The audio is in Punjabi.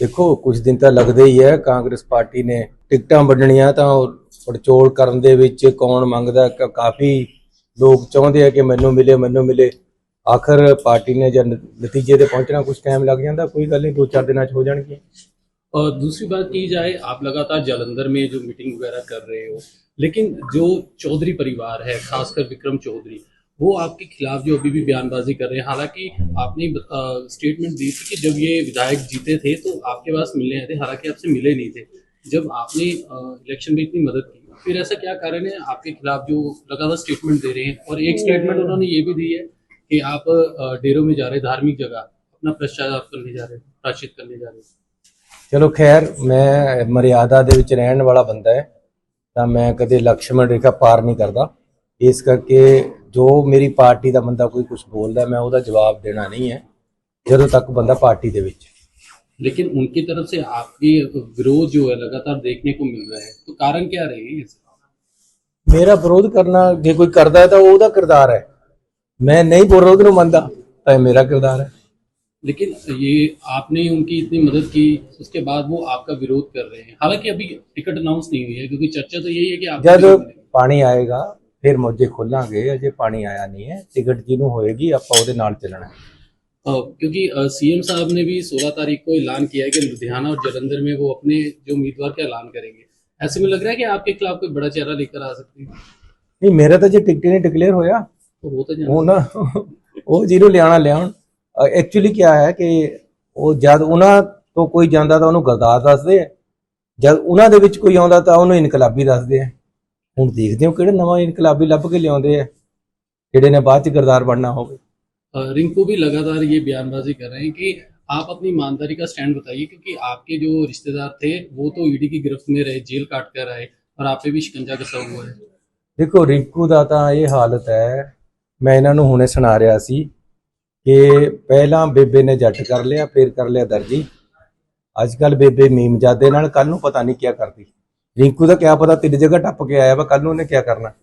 ਦੇਖੋ ਕੁਝ ਦਿਨ ਤਾਂ ਲੱਗਦੇ ਹੀ ਹੈ ਕਾਂਗਰਸ ਪਾਰਟੀ ਨੇ ਟਿਕਟਾਂ ਵੰਡਣੀਆਂ ਤਾਂ ਉਹ ਪੜਚੋਲ ਕਰਨ ਦੇ ਵਿੱਚ ਕੌਣ ਮੰਗਦਾ ਕ- ਕਾਫੀ ਲੋਕ ਚਾਹੁੰਦੇ ਆ ਕਿ ਮੈਨੂੰ ਮਿਲੇ ਮੈਨੂੰ ਮਿਲੇ ਆਖਰ ਪਾਰਟੀ ਨੇ ਜਦ ਨਤੀਜੇ ਤੇ ਪਹੁੰਚਣਾ ਕੁਝ ਟਾਈਮ ਲੱਗ ਜਾਂਦਾ ਕੋਈ ਗੱਲ ਨਹੀਂ ਦੋ ਚਾਰ ਦਿਨਾਂ 'ਚ ਹੋ ਜਾਣਗੇ और दूसरी बात की जाए आप लगातार जालंधर में जो मीटिंग वगैरह कर रहे हो लेकिन जो चौधरी परिवार है खासकर विक्रम चौधरी वो आपके खिलाफ जो अभी भी बयानबाजी कर रहे हैं हालांकि आपने स्टेटमेंट दी थी कि जब ये विधायक जीते थे तो आपके पास मिलने आए थे हालांकि आपसे मिले नहीं थे जब आपने इलेक्शन में इतनी मदद की फिर ऐसा क्या कारण है आपके खिलाफ जो लगातार स्टेटमेंट दे रहे हैं और एक स्टेटमेंट उन्होंने ये भी दी है कि आप अ, डेरों में जा रहे धार्मिक जगह अपना प्रचार करने जा रहे हैं प्राचित करने जा रहे हैं ਚਲੋ ਖੈਰ ਮੈਂ ਮਰਿਆਦਾ ਦੇ ਵਿੱਚ ਰਹਿਣ ਵਾਲਾ ਬੰਦਾ ਹੈ ਤਾਂ ਮੈਂ ਕਦੇ ਲਕਸ਼ਮਣ ਰੇਖਾ ਪਾਰ ਨਹੀਂ ਕਰਦਾ ਇਸ ਕਰਕੇ ਜੋ ਮੇਰੀ ਪਾਰਟੀ ਦਾ ਬੰਦਾ ਕੋਈ ਕੁਝ ਬੋਲਦਾ ਮੈਂ ਉਹਦਾ ਜਵਾਬ ਦੇਣਾ ਨਹੀਂ ਹੈ ਜਦੋਂ ਤੱਕ ਬੰਦਾ ਪਾਰਟੀ ਦੇ ਵਿੱਚ ਹੈ। लेकिन उनकी तरफ से आपकी विरोध जो है लगातार देखने को मिल रहा है तो कारण क्या रहेगी इसका ਮੇਰਾ ਵਿਰੋਧ ਕਰਨਾ ਜੇ ਕੋਈ ਕਰਦਾ ਹੈ ਤਾਂ ਉਹ ਉਹਦਾ ਕਿਰਦਾਰ ਹੈ ਮੈਂ ਨਹੀਂ ਵਿਰੋਧ ਨੂੰ ਮੰਨਦਾ ਤਾਂ ਇਹ ਮੇਰਾ ਕਿਰਦਾਰ ਹੈ लेकिन ये आपने उनकी इतनी मदद की उसके बाद वो आपका विरोध कर रहे हैं हालांकि अभी टिकट अनाउंस नहीं हुई है क्योंकि चर्चा तो यही है कि आप ਜਦ ਪਾਣੀ ਆਏਗਾ ਫਿਰ ਮੋਜੇ ਖੋਲਾਂਗੇ ਅਜੇ ਪਾਣੀ ਆਇਆ ਨਹੀਂ ਹੈ ਟਿਕਟ ਜਿਹਨੂੰ ਹੋਏਗੀ ਆਪਾਂ ਉਹਦੇ ਨਾਲ ਚੱਲਣਾ ਹੈ क्योंकि सीएम साहब ने भी 16 तारीख को ऐलान किया है कि लुधियाना और जलंधर में वो अपने जो उम्मीदवार का ऐलान करेंगे ऐसे में लग रहा है कि आपके खिलाफ कोई बड़ा चेहरा लेकर आ सकती है ਨਹੀਂ ਮੇਰਾ ਤਾਂ ਜੇ ਟਿਕਟ ਹੀ ਨਹੀਂ ਡਿਕਲੇਅਰ ਹੋਇਆ तो वो तो जाना ਉਹ ਨਾ ਉਹ ਜਿਹਨੂੰ ਲਿਆਣਾ ਲਿਆਉਣ ਐਕਚੁਅਲੀ ਕੀ ਹੈ ਕਿ ਉਹ ਜਦ ਉਹਨਾਂ ਤੋਂ ਕੋਈ ਜਾਂਦਾ ਤਾਂ ਉਹਨੂੰ ਗਰਦਾਰ ਦੱਸਦੇ ਆ ਜਦ ਉਹਨਾਂ ਦੇ ਵਿੱਚ ਕੋਈ ਆਉਂਦਾ ਤਾਂ ਉਹਨੂੰ ਇਨਕਲਾਬੀ ਦੱਸਦੇ ਆ ਹੁਣ ਦੇਖਦੇ ਹਾਂ ਕਿਹੜੇ ਨਵਾਂ ਇਨਕਲਾਬੀ ਲੱਭ ਕੇ ਲਿਆਉਂਦੇ ਆ ਜਿਹੜੇ ਨੇ ਬਾਅਦ ਚ ਗਰਦਾਰ ਬਣਨਾ ਹੋਵੇ अ, रिंकू भी लगातार ये बयानबाजी कर रहे हैं कि आप अपनी ईमानदारी का स्टैंड बताइए क्योंकि आपके जो रिश्तेदार थे वो तो ईडी की गिरफ्त में रहे जेल काट कर आए और आप पे भी शिकंजा कसा हुआ है ਦੇਖੋ ਰਿੰਕੂ ਦਾ ਤਾਂ ਇਹ ਹਾਲਤ ਹੈ ਮੈਂ ਇਹਨਾਂ ਨੂੰ ਹੁਣੇ ਸੁਣਾ ਰਿਹਾ ਸੀ ਕਿ ਪਹਿਲਾਂ ਬੇਬੇ ਨੇ ਜੱਟ ਕਰ ਲਿਆ ਫਿਰ ਕਰ ਲਿਆ ਦਰਜੀ ਅੱਜ ਕੱਲ ਬੇਬੇ ਮੀਮਜਾਦੇ ਨਾਲ ਕੱਲ ਨੂੰ ਪਤਾ ਨਹੀਂ ਕੀ ਕਰਦੀ ਰਿੰਕੂ ਦਾ ਕਿਆ ਪਤਾ ਤਿੰਨ ਜਗ੍ਹਾ ਟੱਪ ਕੇ ਆਇਆ ਵਾ ਕੱਲ ਨੂੰ ਉਹਨੇ ਕੀ ਕਰਨਾ?